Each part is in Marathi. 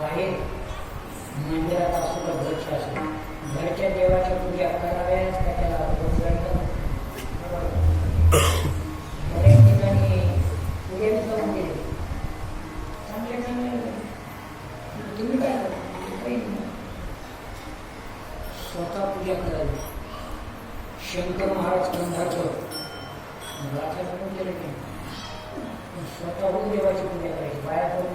बाहेर मंदिरापासून घरच्या असेल घरच्या देवाच्या पूजा कराव्याच का त्याला बरेच ठिकाणी पूजा करून गेले. चांगले तुम्ही काय स्वतः पूजा करावी शंकर महाराज कंधाचं गाथा स्वतःहून देवाची पूजा करायची. बाया करून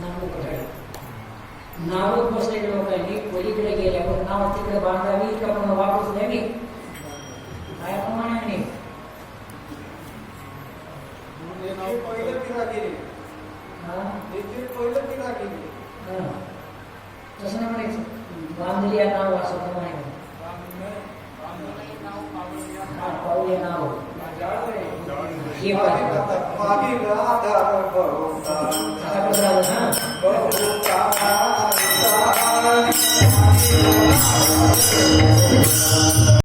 ನಾವು ಕೊಡಲಿ ನಾವು ಮುಸ್ಲಿಂ ಹೋಗಿ ಕೊಲಿಗಳಿಗೆ ಯಾವ ನಾವು ತಿಂಗಳ ಬಾಂಧವಿ ಈ ಕಪ್ಪನ್ನು ವಾಪಸ್ದೇವಿ ಕಾಯಪ್ರಮಾಣಿ तसं म्हणायचं बांधली नाव असं म्हणायचं पाऊले नाव हे पाहिजे பண்றாங்க